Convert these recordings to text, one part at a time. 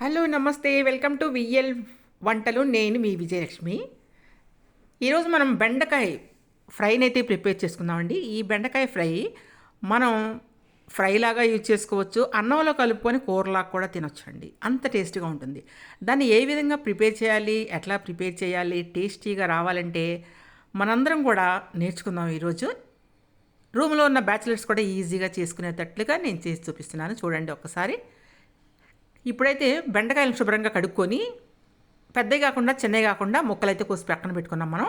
Hello నమస్తే. Welcome to VL వంటలు. నేను మీ విజయలక్ష్మి. ఈరోజు మనం బెండకాయ ఫ్రైని అయితే ప్రిపేర్ చేసుకుందామండి. ఈ బెండకాయ ఫ్రై మనం ఫ్రై లాగా యూజ్ చేసుకోవచ్చు. అన్నంలో కలుపుకొని కూరలాగా కూడా తినొచ్చండి. అంత టేస్టీగా ఉంటుంది. దాన్ని ఏ విధంగా ప్రిపేర్ చేయాలి? ఎట్లా ప్రిపేర్ చేయాలి? టేస్టీగా రావాలంటే మనందరం కూడా నేర్చుకుందాం ఈరోజు. రూమ్లో ఉన్న బ్యాచిలర్స్ కూడా ఈజీగా చేసుకునేటట్లుగా నేను చేసి చూపిస్తున్నాను. చూడండి ఒకసారి. ఇప్పుడైతే బెండకాయలు శుభ్రంగా కడుక్కొని పెద్దవి కాకుండా చిన్నవి కాకుండా ముక్కలైతే కోసి పక్కన పెట్టుకున్నాం మనం.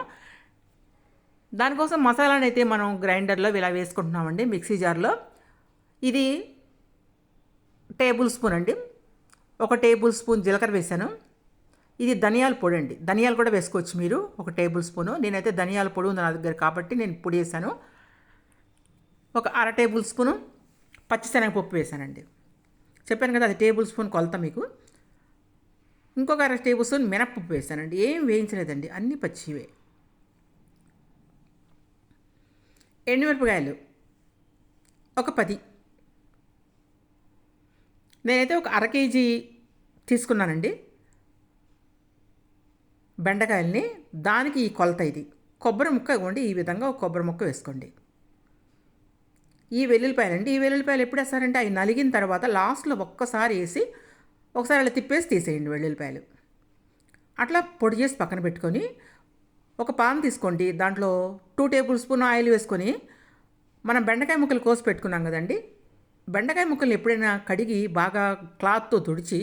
దానికోసం మసాలాని అయితే మనం గ్రైండర్లో ఇలా వేసుకుంటున్నామండి మిక్సీ జార్లో. ఇది టేబుల్ స్పూన్ అండి. ఒక టేబుల్ స్పూన్ జీలకర్ర వేసాను. ఇది ధనియాల పొడి అండి. ధనియాలు కూడా వేసుకోవచ్చు మీరు ఒక టేబుల్ స్పూను. నేనైతే ధనియాల పొడి ఉంది నా దగ్గర కాబట్టి నేను పొడి వేసాను. ఒక అర టేబుల్ స్పూను పచ్చిశనగపప్పు వేసానండి. చెప్పాను కదా అది టేబుల్ స్పూన్ కొలత మీకు. ఇంకొక అర టేబుల్ స్పూన్ మినప్పప్పు వేసానండి ఏం వేయించలేదండి అన్నీ పచ్చివే. ఎండుమిరపకాయలు ఒక పది. నేనైతే ఒక అర కేజీ తీసుకున్నానండి. బెండకాయల్ని దానికి ఈ కొలత ఇది. కొబ్బరి ముక్క ఇవ్వండి ఈ విధంగా ఒక కొబ్బరి ముక్క వేసుకోండి. ఈ వెల్లుల్లిపాయలు అండి ఈ వెల్లుల్లిపాయలు ఎప్పుడు వేస్తారంటే అవి నలిగిన తర్వాత లాస్ట్లో ఒక్కసారి వేసి ఒకసారి అలా తిప్పేసి తీసేయండి వెల్లుల్లిపాయలు. అట్లా పొడి చేసి పక్కన పెట్టుకొని ఒక పాన్ తీసుకోండి. దాంట్లో టూ టేబుల్ స్పూన్ ఆయిల్ వేసుకొని మనం బెండకాయ ముక్కలు కోసి పెట్టుకున్నాం కదండి. బెండకాయ ముక్కలు ఎప్పుడైనా కడిగి బాగా క్లాత్తో తుడిచి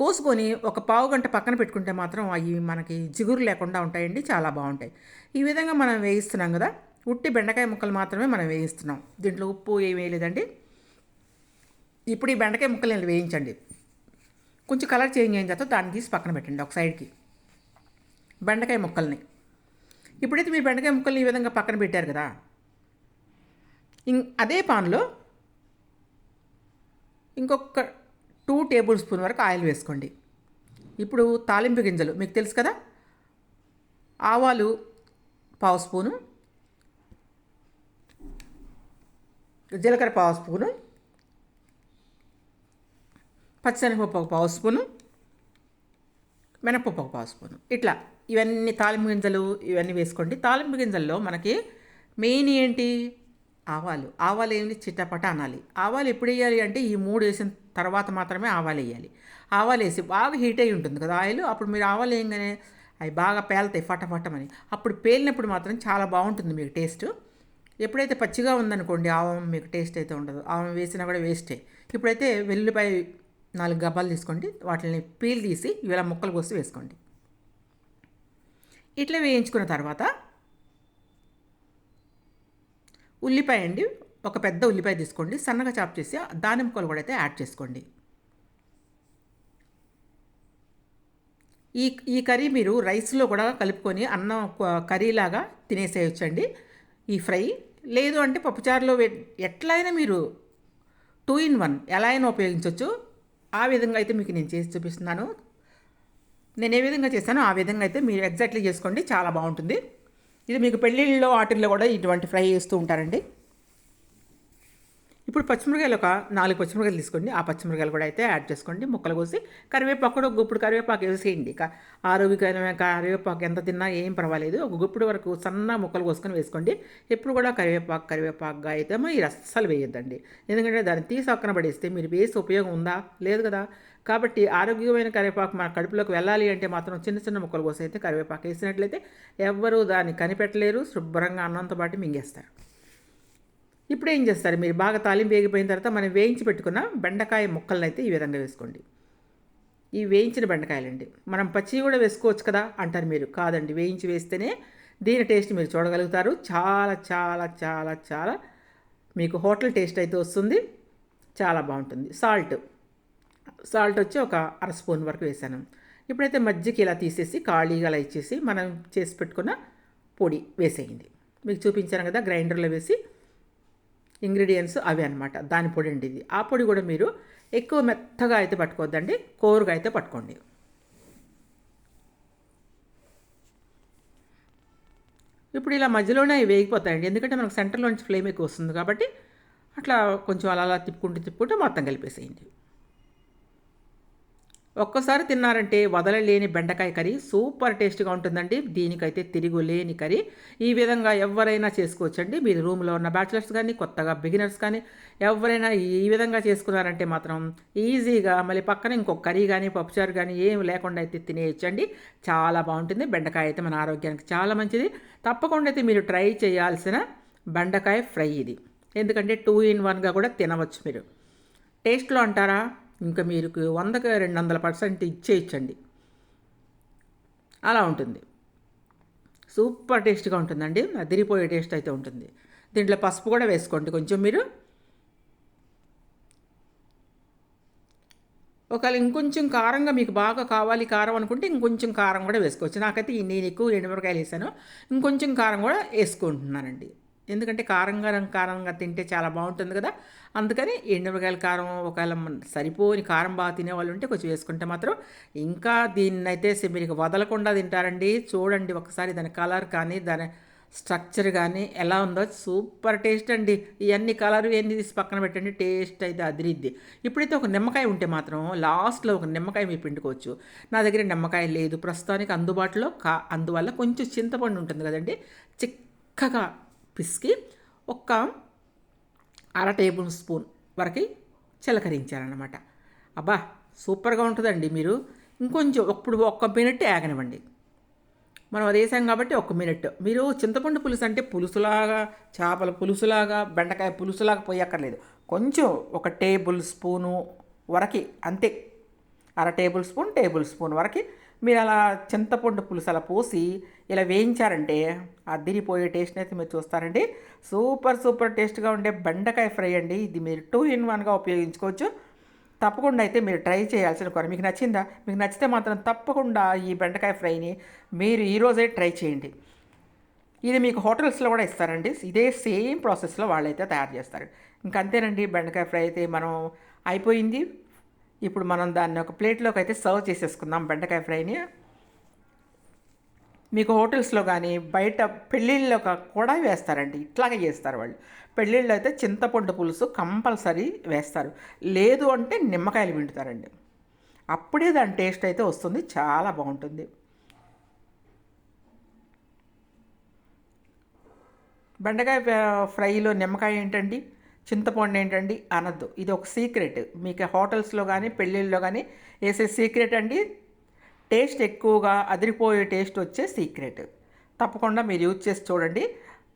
కోసుకొని ఒక పావు గంట పక్కన పెట్టుకుంటే మాత్రం అవి మనకి జిగురు లేకుండా ఉంటాయండి చాలా బాగుంటాయి. ఈ విధంగా మనం వేయిస్తున్నాం కదా. ఉట్టి బెండకాయ ముక్కలు మాత్రమే మనం వేయిస్తున్నాం. దీంట్లో ఉప్పు ఏం వేయలేదండి. ఇప్పుడు ఈ బెండకాయ ముక్కలు నేను వేయించండి. కొంచెం కలర్ చేంజ్ అయిన తర్వాత దాన్ని తీసి పక్కన పెట్టండి ఒక సైడ్కి. బెండకాయ ముక్కల్ని. ఇప్పుడైతే మీరు బెండకాయ ముక్కల్ని ఈ విధంగా పక్కన పెట్టారు కదా. ఇం అదే పాన్లో ఇంకొక టూ టేబుల్ స్పూన్ వరకు ఆయిల్ వేసుకోండి. ఇప్పుడు తాలింపు గింజలు మీకు తెలుసు కదా? ఆవాలు పావు స్పూను జీలకర్ర పావు స్పూను పచ్చిశనగపప్పు ఒక పావు స్పూను మినపప్పు ఒక పావు స్పూను. ఇట్లా ఇవన్నీ తాలింపు గింజలు ఇవన్నీ వేసుకోండి. తాలింపు గింజల్లో మనకి మెయిన్ ఏంటి? ఆవాలు. ఆవాలు ఏమి చిట్టపట అనాలి. ఆవాలు ఎప్పుడు వేయాలి అంటే ఈ మూడు వేసిన తర్వాత మాత్రమే ఆవాలు వేయాలి. ఆవాలు వేసి బాగా హీట్ అయి ఉంటుంది కదా ఆయిల్. అప్పుడు మీరు ఆవాలు వేయగానే అవి బాగా పేలుతాయి ఫటఫటమని. అప్పుడు పేలినప్పుడు మాత్రం చాలా బాగుంటుంది మీకు టేస్ట్. ఎప్పుడైతే పచ్చిగా ఉందనుకోండి ఆవం మీకు టేస్ట్ అయితే ఉండదు. ఆవం వేసినా కూడా వేస్టే ఇప్పుడైతే వెల్లుల్లిపాయ నాలుగు గబ్బాలు తీసుకోండి. వాటిని పీల్ తీసి ఇలా ముక్కలు కోసి వేసుకోండి. ఇట్లా వేయించుకున్న తర్వాత ఉల్లిపాయ అండి ఒక పెద్ద ఉల్లిపాయ తీసుకోండి. సన్నగా చాప్ చేసి దాని ముక్కలు కూడా అయితే యాడ్ చేసుకోండి. ఈ ఈ కర్రీ మీరు రైస్లో కూడా కలుపుకొని అన్నం కర్రీలాగా తినేసేయచ్చండి. ఈ ఫ్రై? లేదు అంటే పప్పుచారులో ఎట్లయినా మీరు టూ ఇన్ వన్ ఎలా అయినా ఉపయోగించవచ్చు ఆ విధంగా అయితే మీకు నేను చేసి చూపిస్తున్నాను. నేను ఏ విధంగా చేశానో ఆ విధంగా అయితే మీరు ఎగ్జాక్ట్లీ చేసుకోండి. చాలా బాగుంటుంది. ఇది మీకు పెళ్ళిళ్ళలో వాటిల్లో కూడా ఇటువంటి ఫ్రై చేస్తూ ఉంటారండి. ఇప్పుడు పచ్చిమిరకాయలు ఒక నాలుగు పచ్చిమిరకాయలు తీసుకోండి. ఆ పచ్చిమిరకాయలు కూడా అయితే యాడ్ చేసుకోండి. ముక్కలు కోసి కరివేపాకు కూడా ఒక గుప్పుడు కరివేపాకు వేసేయండి. ఆరోగ్యకరమైన కరివేపాకు ఎంత తిన్నా ఏం పర్వాలేదు. ఒక గుప్పుడు వరకు సన్న ముక్కలు కోసుకొని వేసుకోండి. ఎప్పుడు కూడా కరివేపాకు కరివేపాకుగా అయితే మీరు అస్సలు వేయొద్దండి. ఎందుకంటే దాన్ని తీసి పక్కన పడేస్తే మీరు వేసి ఉపయోగం ఉందా? లేదు కదా. కాబట్టి ఆరోగ్యమైన కరివేపాకు మన కడుపులోకి వెళ్ళాలి అంటే మాత్రం చిన్న చిన్న ముక్కలు కోసి అయితే కరివేపాకు వేసినట్లయితే ఎవ్వరూ దాన్ని కనిపెట్టలేరు. శుభ్రంగా అన్నంతో పాటు మింగేస్తారు. ఇప్పుడు ఏం చేస్తారు? మీరు బాగా తాలింపు వేగిపోయిన తర్వాత మనం వేయించి పెట్టుకున్న బెండకాయ ముక్కలను అయితే ఈ విధంగా వేసుకోండి. ఈ వేయించిన బెండకాయలండి. మనం పచ్చి కూడా వేసుకోవచ్చు కదా అంటారు మీరు. కాదండి వేయించి వేస్తేనే దీని టేస్ట్ మీరు చూడగలుగుతారు. చాలా చాలా చాలా చాలా మీకు హోటల్ టేస్ట్ అయితే వస్తుంది. చాలా బాగుంటుంది. సాల్ట్. సాల్ట్ వచ్చి ఒక అర స్పూన్ వరకు వేసాను. ఇప్పుడైతే మజ్జికి ఇలా తీసేసి ఖాళీగా అలా ఇచ్చేసి మనం చేసి పెట్టుకున్న పొడి వేసేయండి. మీకు చూపించాను కదా గ్రైండర్లో వేసి ఇంగ్రీడియంట్స్ అవి అనమాట దాని పొడి అండి ఇది. ఆ పొడి కూడా మీరు ఎక్కువ మెత్తగా అయితే పట్టుకోవద్దండి కోరుగా అయితే పట్టుకోండి. ఇప్పుడు ఇలా మధ్యలోనే వేగిపోతాయండి. ఎందుకంటే మనకు సెంటర్లో నుంచి ఫ్లేమ్ ఎక్కువ వస్తుంది కాబట్టి అట్లా కొంచెం అలా అలా తిప్పుకుంటూ తిప్పుకుంటూ మొత్తం కలిపేసేయండి. ఒక్కసారి తిన్నారంటే వదలలేని బెండకాయ కర్రీ. సూపర్ టేస్ట్గా ఉంటుందండి. దీనికైతే తిరుగులేని కర్రీ. ఈ విధంగా ఎవరైనా చేసుకోవచ్చండి. మీరు రూమ్లో ఉన్న బ్యాచిలర్స్ కానీ కొత్తగా బిగినర్స్ కానీ ఎవరైనా ఈ విధంగా చేసుకున్నారంటే మాత్రం ఈజీగా మళ్ళీ పక్కన ఇంకొక కర్రీ కానీ పప్పుచారు కానీ ఏం లేకుండా అయితే తినేయచ్చండి. చాలా బాగుంటుంది. బెండకాయ అయితే మన ఆరోగ్యానికి చాలా మంచిది. తప్పకుండా అయితే మీరు ట్రై చేయాల్సిన బెండకాయ ఫ్రై ఇది. ఎందుకంటే టూ ఇన్ వన్గా కూడా తినవచ్చు మీరు. టేస్ట్లో అంటారా? ఇంకా మీరు వందకి రెండు వందల పర్సెంట్ ఇచ్చేయచ్చండి. అలా ఉంటుంది. సూపర్ టేస్ట్గా ఉంటుందండి. అదిరిపోయే టేస్ట్ అయితే ఉంటుంది. దీంట్లో పసుపు కూడా వేసుకోండి కొంచెం మీరు. ఒకవేళ ఇంకొంచెం కారంగా మీకు బాగా కావాలి కారం అనుకుంటే ఇంకొంచెం కారం కూడా వేసుకోవచ్చు. నాకైతే నేను ఎక్కువ ఎండుమిరకాయలు వేసాను. ఇంకొంచెం కారం కూడా వేసుకుంటున్నానండి. ఎందుకంటే కారంగా కారంగా తింటే చాలా బాగుంటుంది కదా. అందుకని ఎండుమిరకాయల కారం ఒకవేళ సరిపోని కారం బాగా తినేవాళ్ళు ఉంటే కొంచెం వేసుకుంటే మాత్రం ఇంకా దీన్నైతే మీరు వదలకుండా తింటారండి. చూడండి ఒకసారి దాని కలర్ కానీ దాని స్ట్రక్చర్ కానీ ఎలా ఉందో. సూపర్ టేస్ట్ అండి. ఇవన్నీ కలర్ ఇవన్నీ తీసి పక్కన పెట్టండి టేస్ట్ అయితే అదిరిద్ది. ఇప్పుడైతే ఒక నిమ్మకాయ ఉంటే మాత్రం లాస్ట్లో ఒక నిమ్మకాయ మీరు పిండుకోవచ్చు. నా దగ్గర నిమ్మకాయ లేదు. ప్రస్తుతానికి అందుబాటులో కా అందువల్ల కొంచెం చింతపండు ఉంటుంది కదండి. చిక్కగా పిసికి ఒక్క అర టేబుల్ స్పూన్ వరకు చిలకరించారనమాట అబ్బా సూపర్గా ఉంటుందండి మీరు. ఇంకొంచెం ఇప్పుడు ఒక్క మినిట్ ఆగనివ్వండి. మనం అది వేసాం కాబట్టి ఒక మినిట్. మీరు చింతపండు పులుసు అంటే పులుసులాగా చేపల పులుసులాగా బెండకాయ పులుసులాగా పోయక్కర్లేదు. కొంచెం ఒక టేబుల్ స్పూను వరకు అంతే. అర టేబుల్ స్పూన్ టేబుల్ స్పూన్ వరకు మీరు అలా చింతపండు పులుసు అలా పోసి ఇలా వేయించారంటే అదిరిపోయే టేస్ట్ని అయితే మీరు చూస్తారండి. సూపర్ సూపర్ టేస్ట్గా ఉండే బెండకాయ ఫ్రై అండి. ఇది మీరు టూ ఇన్ వన్గా ఉపయోగించుకోవచ్చు. తప్పకుండా అయితే మీరు ట్రై చేయాల్సిన కొర మీకు నచ్చిందా? మీకు నచ్చితే మాత్రం తప్పకుండా ఈ బెండకాయ ఫ్రైని మీరు ఈరోజే ట్రై చేయండి. ఇది మీకు హోటల్స్లో కూడా ఇస్తారండి. ఇదే సేమ్ ప్రాసెస్లో వాళ్ళైతే తయారు చేస్తారు. ఇంకంతేనండి బెండకాయ ఫ్రై అయితే మనం అయిపోయింది. ఇప్పుడు మనం దాన్ని ఒక ప్లేట్లోకి అయితే సర్వ్ చేసేసుకుందాం బెండకాయ ఫ్రైని. మీకు హోటల్స్లో కానీ బయట పెళ్ళిళ్ళలో కూడా వేస్తారండి. ఇట్లాగే చేస్తారు వాళ్ళు. పెళ్ళిళ్ళు అయితే చింతపండు పులుసు కంపల్సరీ వేస్తారు. లేదు అంటే నిమ్మకాయలు పిండుతారండి. అప్పుడే దాని టేస్ట్ అయితే వస్తుంది చాలా బాగుంటుంది. బెండకాయ ఫ్రైలో నిమ్మకాయ ఏంటండి? చింతపండు ఏంటండి? అనద్దు. ఇది ఒక సీక్రెట్ మీకు హోటల్స్లో కానీ పెళ్ళిళ్ళలో కానీ వేసే సీక్రెట్ అండి. టేస్ట్ ఎక్కువగా అదిరిపోయే టేస్ట్ వచ్చే సీక్రెట్ తప్పకుండా మీరు యూజ్ చేసి చూడండి.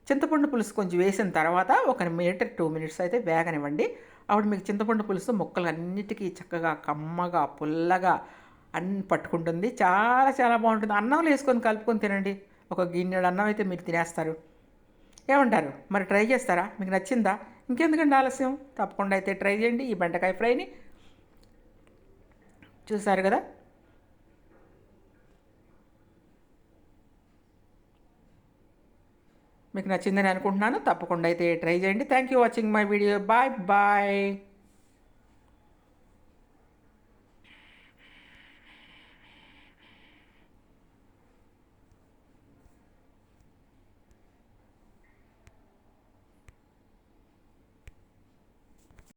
చింతపండు పులుసు కొంచెం వేసిన తర్వాత ఒక మినిట్ టూ మినిట్స్ అయితే వేగనివ్వండి. అప్పుడు మీకు చింతపండు పులుసు ముక్కలు అన్నిటికీ చక్కగా కమ్మగా పుల్లగా అన్ని పట్టుకుంటుంది. చాలా చాలా బాగుంటుంది. అన్నంలో వేసుకొని కలుపుకొని తినండి. ఒక గిన్నెడు అన్నం అయితే మీరు తినేస్తారు. ఏమంటారు? మరి ట్రై చేస్తారా? మీకు నచ్చిందా? ఇంకెందుకండి ఆలస్యం? తప్పకుండా అయితే ట్రై చేయండి ఈ బెండకాయ ఫ్రైని. చూసారు కదా? మీకు నచ్చిందని అనుకుంటున్నాను. తప్పకుండా అయితే ట్రై చేయండి. Thank you watching my video bye bye